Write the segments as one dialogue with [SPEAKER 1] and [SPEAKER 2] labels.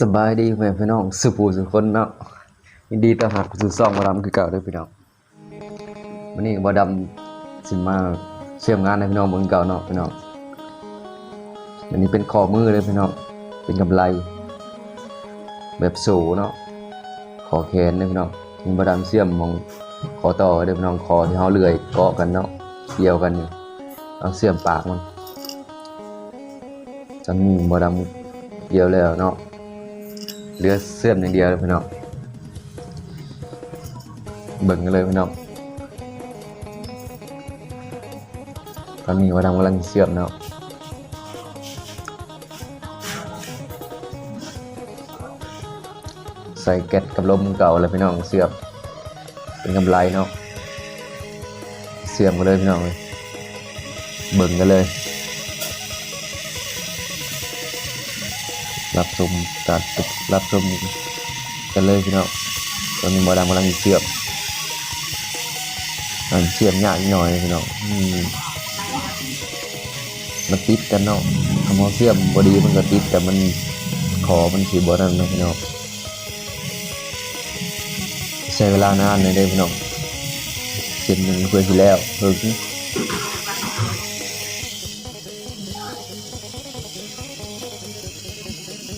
[SPEAKER 1] สบายดีแม่พี่น้องสุปูสุคนเนาะยินดีต้อนรับสู่ซ่องบ่ดำคือเก่าด้อพี่น้องวันนี้บ่ดำสิมาเชื่อมงานให้พี่น้องเบิ่งเก่าเนาะพี่น้องอันนี้เป็นข้อมือเลยพี่น้องเป็นกำไรแบบสูเนาะขอแขนเด้อพี่น้องนี่บ่ดำเชื่อมมองคอต่อเด้พี่น้องคอที่เฮาเลื่อยเกาะกันเนาะเกี่ยวกันนี่เอาเชื่อมปากมันจังนี้บ่ดำเกี่ยวแล้วเนาะ เหลือเสื่อมอย่างเดียวเลยพี่น้องเบิ่งกันเลยพี่น้องตอนนี้ว่าทำกำลังเชื่อมเนาะใส่แก๊สกับลมเก่าเลยพี่น้องเสื่อมเป็นกำไรเนาะเสื่อมกันเลยพี่น้องเลยเบิ่งกันเลย รับชมตัดรับชมกันเลยพี่น้องตอนนี้หมอดำกำลังเชื่อมอันเชื่อมยากนิดหน่อยพี่น้องมันติดกันเนาะคำว่าเชื่อมบอดีมันก็ติดแต่มันขอมันสีบอนั่นเนาะพี่น้องใช้เวลานานเลยเด้พี่น้องเส้นหนึ่งเพื่อที่แล้วเพิ่ง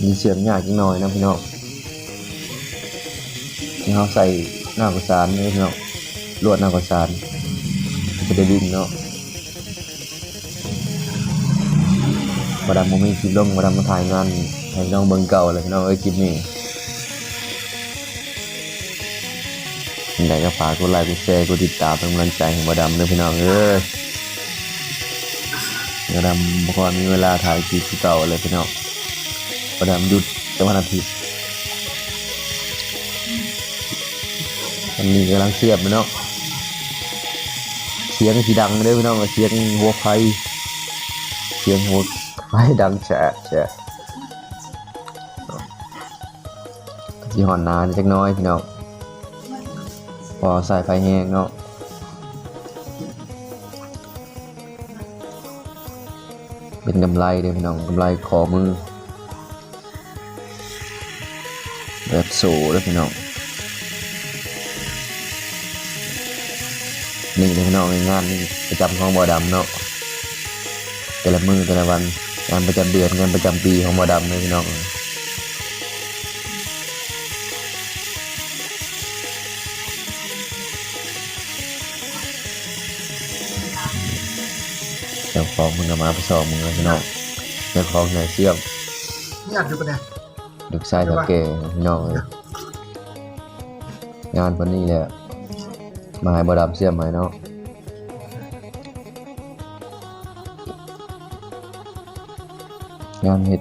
[SPEAKER 1] มีเสียงยากจังหน่อยนะพี่น้องนี่เขาใส่หน้ากระสานเลยพี่น้องลวดหน้ากระสานจะได้วิ่งเนาะมาดามโมมีคลิปลงมาดามมาถ่ายงานให้พี่น้องเบิ่งเก่าเลยพี่น้องเอ้ยคลิปนี้ยังไงก็ฝากกดไลค์กดแชร์กดติดตามเป็นกำลังใจให้มาดามเลยพี่น้องเอ้ยมาดามบ่ค่อมีเวลาถ่ายคลิปเก่าเลยพี่น้อง ประดามยุดต่วันอาทิตย์วันนี้กำลังเสียบอยู่เนาะเสียงสีดังเลยพี่น้องเสียงหัวไฟเสียงหัวไฟดังแฉะแฉะที่หอนนานจักน้อยพี่น้องพอใส่ไฟแห้งเนาะเป็นกำไรเลยพี่น้องกำไรคอมือ แบบสูด้วพี่น้องนี่เลยพี่น้องงานนี่ประจำของบ่อดำเนาะแต่ละมือแต่ละวันงานประจำเดือนงานประจำปีของบ่อดำเลยพี่น้องเจ้าของมึงก็มาไปสอบมึงเลยพี่น้องเจ้าของใหญ่เชื่อม
[SPEAKER 2] นี่อัดอยู่ปะเนี่ย
[SPEAKER 1] ลูกชายเท่าแก่พี่น้องเลยงานวันนี้แหละมาให้บดับเสียมให้เนาะงานเห็ด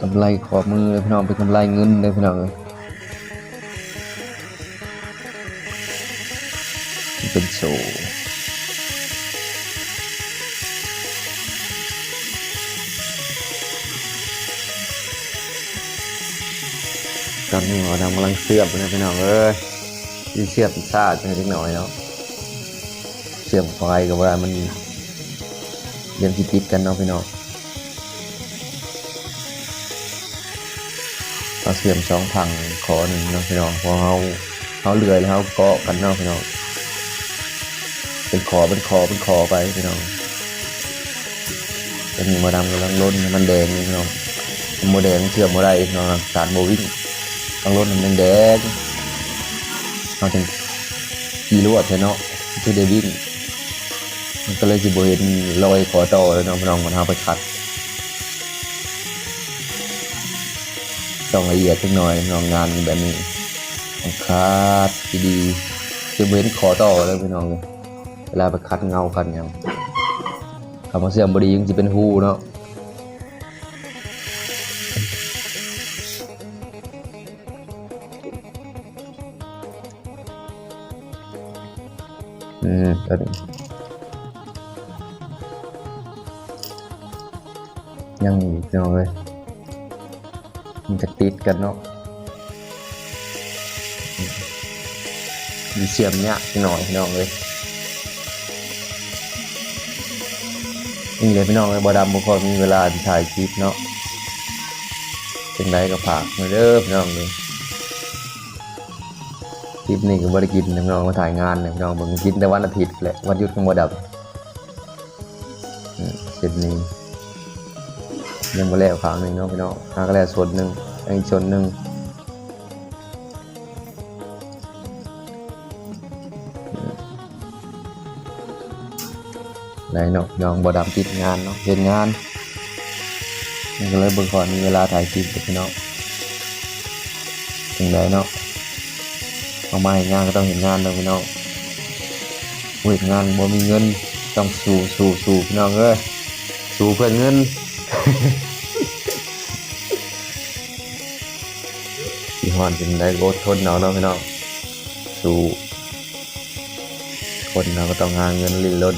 [SPEAKER 1] กำไรขอบมือเลยพี่น้องเป็นกำไรเงินเลยพี่น้องเลย ตอนนี้หมอดำกำลังเสียบนะพี่น้องเอ้ยยิ่เสียบซาดไปนิดหน่อยเนาะเสียบไฟกับเวลามันเรียนติดกันเนาะพี่น้องเราเสียบสองพังขอหนึ่งเนาะพี่น้องพอเขาเขาเลื่อยแล้วเขาเกาะกันเนาะพี่น้องเป็นขอเป็นคอเป็นคอไปพี่น้องตอนนี้หมอดำกำลังล้นมันแดงนี่พี่น้องโมแดงเชื่อมโมได้พี่น้องสารโมวิ่ง ต้องรถมันแดงๆเอาถึงกี่ลวดใช่เนาะคือเดวินมันก็เลยจิบเห็นรอยขอต่อแล้วเนาะพี่น้องมันเอาไปคัดต้องละเอียดสักหน่อยน้องงานแบบนี้คัดดีๆจะเว้นขอต่อแล้วพี่น้องเลยเวลาไปคัดเงาคัดหยังคำว่าเสื่อมบดียังจะเป็นหูเนาะ อืมก็ดียังอีกเนาะเลยมันจะติดกันเนาะมีเสียมเนี่ยหน่อยพี่น้องเลยนี่เลยพี่น้องเลยบอดำบุคคลมีเวลาถ่ายคลิปเนาะเป็นไรก็ฝากมาเด้อพี่น้องเลย คลิปนี้ก็บริกินน้องมาถ่ายงานเนี่ยน้องเบิ่งกินแต่วันอาทิตย์แหละวันหยุดของบอดำอืมเสร็จนี้ยังมาแล้วขางหนึ่งเนาะพี่น้องหาก็แล้วส่วนหนึ่งอีกส่วนหนึ่งไหนเนาะน้องบอดำติดงานเนาะเห็นงานมันก็เลยเบิ่งก่อนมีเวลาถ่ายคลิปกับพี่น้องถึงไหนเนาะ เอามาเห็นงานก็ต้องเห็นงานเนาะพี่น้องเห็นงานบ่มีเงินต้องสู้สู้สู้พี่น้องเอ้ยสู้เพื่อเงินที่ฮอนเป็นได้โอดทนเอาเนาะพี่น้องสู้คนเราก็ต้องหาเงินลิ้นรน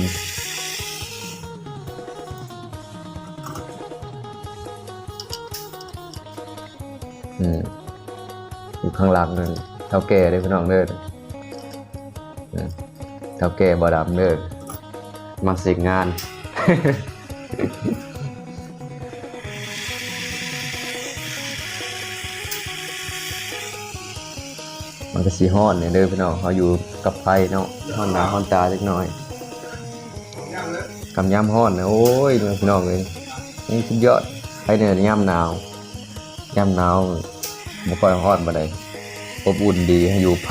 [SPEAKER 1] อืมอยู่ข้างหลังนั่น ท่าแก่เด้พี่น้องเด้อเท่าแก่บ่ดำเด้อมาสกงานมันก็สีฮ้อนเนี่ยเด้อพี่น้องเขาอยู่กับไฟเนาะฮ้อนหนาฮ้อนตาเล็กน้อยกำยำฮ้อนนะโอ้ยพี่น้องเลยนี่สุดยอดไฟเนี่ยยำหนาวยำหนาวบ่ค่อยฮ้อนบ่ได้ อบอุ่นดีให้อยู่ไฟ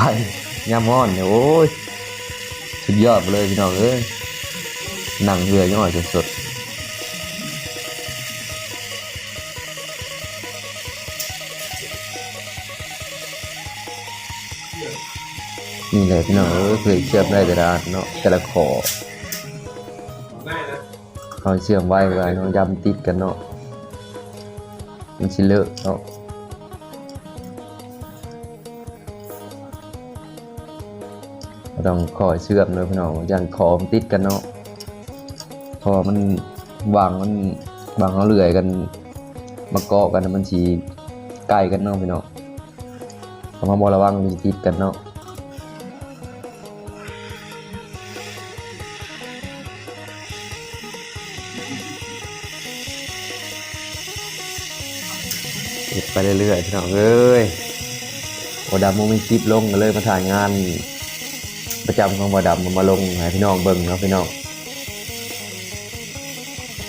[SPEAKER 1] ยำฮ้อนเนี่ยโอ้ยสุดยอดไปเลยพี่น้องเอ้ยนั่งเรือยังหน่อยสดๆนี่เลยพี่น้องเอ้เคยเชื่อมได้แต่ละอันเนาะแต่ละขอเขาเชื่อมไว้เวลาเขายำติดกันเนาะมันสิเลอะเนาะ ต้องคอยเชื่อมเลยพี่น้องยันคอมติดกันเนาะพอมันวางมันวางเขาเลื่อยกัน มาเกาะกันมันสีใกล้กันเนาะพี่น้องพอมาบอระวังมันติดกันเนาะติดไปเรื่อยๆพี่น้องเอ้ยบอดำมันมีคลิปลงก็เลยมาถ่ายงาน ประจำของบอดำมาลงให้พี่น้องเบิ่งเนาะพี่น้อง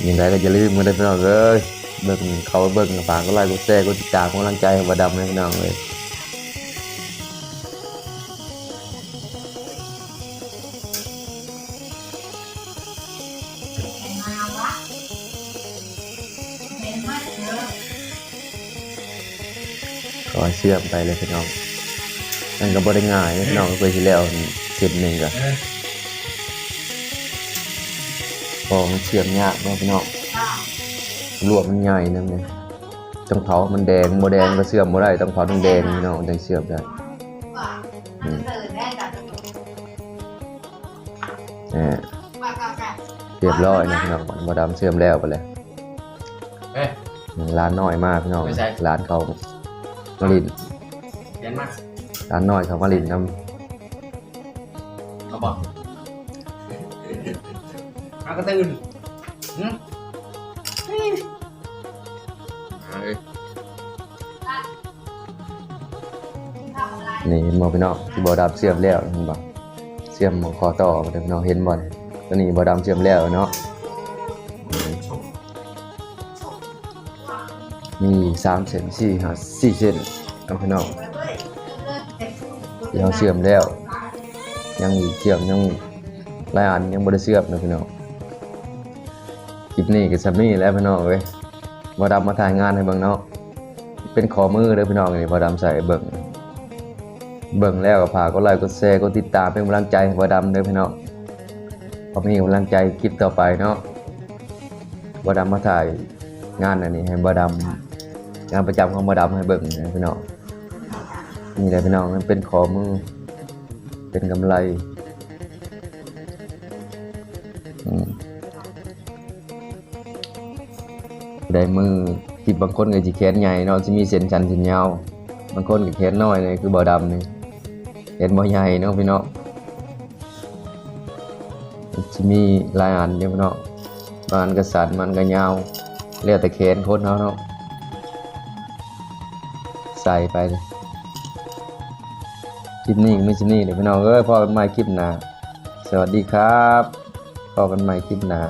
[SPEAKER 1] ยังไงก็อย่าลืมมาเด้พี่น้องเอ้ยเบิ่งเขาเบิ่งฝากก็ไลค์กดแชร์กดติดตามกำลังใจให้บอดำให้พี่น้องเลยก็เชื่อมไปเลยพี่น้องมันก็บ่ได้ง่ายพี่น้องก็เคยที่แล้วเสร็จหนึ่งก็พอมันเชื่อมยากเนาะพี่น้องลวดมันใหญ่นั่นไงต้องเผามันแดงโมแดงก็เชื่อมบ่ได้ต้องเผาต้องแดงพี่น้องถึงเชื่อมได้อืมแหมเรียบร้อยนะพี่น้องบดำเชื่อมแล้วไปเลย
[SPEAKER 2] เอ้ย
[SPEAKER 1] ร้านน้อยมากพี่น้อง
[SPEAKER 2] ไม่ใช่
[SPEAKER 1] ร้านเขามาลิน
[SPEAKER 2] เรียนมา
[SPEAKER 1] ร้านน้อยเขามาลินน
[SPEAKER 2] เขาบอกมากระตื่นหึมาเลยำ
[SPEAKER 1] นี่เห็นบ่พี่น้องที่บดำเชื่อมแล้วเห็นบ่เชื่อมหมอคอต่อมาเด้อพี่น้องเห็นบ่เนี่ยตัวนี้บดำเชื่อมแล้วเนาะอืมมีสามเซนสี่ห้าสี่เซนเอาพี่น้องที่เราเชื่อมแล้ว ยังอีกเชื่อมยังหลายอันยังบ่ได้เชื่อมนะพี่น้องคลิปนี้ก็ซัมนี่แล้วพี่น้องเว้ยบ่ดำมาถ่ายงานให้เบิ่งเนาะเป็นขอมือเด้อพี่น้องนี่บ่ดำใส่เบิ่งเบิ่งแล้วก็ฝากกดไลค์กดแชร์กดติดตามเป็นกำลังใจให้บ่ดำเด้อพี่น้องพอมีกำลังใจคลิปต่อไปเนาะบ่ดำมาถ่ายงานอันนี้ให้บ่ดำงานประจำของบ่ดำให้เบิ่งนะพี่น้องนี่แหละพี่น้องมันเป็นขอมือ เป็นกำไรได้มือที่บางคนก็จะแขนใหญ่เนาะจะมีเส้นชันเส้นยาวบางคนก็แขนน้อยเลยคือบ่อดำนี่แขนบ่ใหญ่เนาะพี่เนาะจะมีลายอันเดียวพี่เนาะบ่มันก็สันมันก็ยาวเรียกแต่แขนคนเขาเนาะใส่ไปเลย คลิปนี้ไม่ใช่นี่เลยพี่น้องเอ้ยพอกันใหม่คลิปหน้าสวัสดีครับพอกันใหม่คลิปหน้า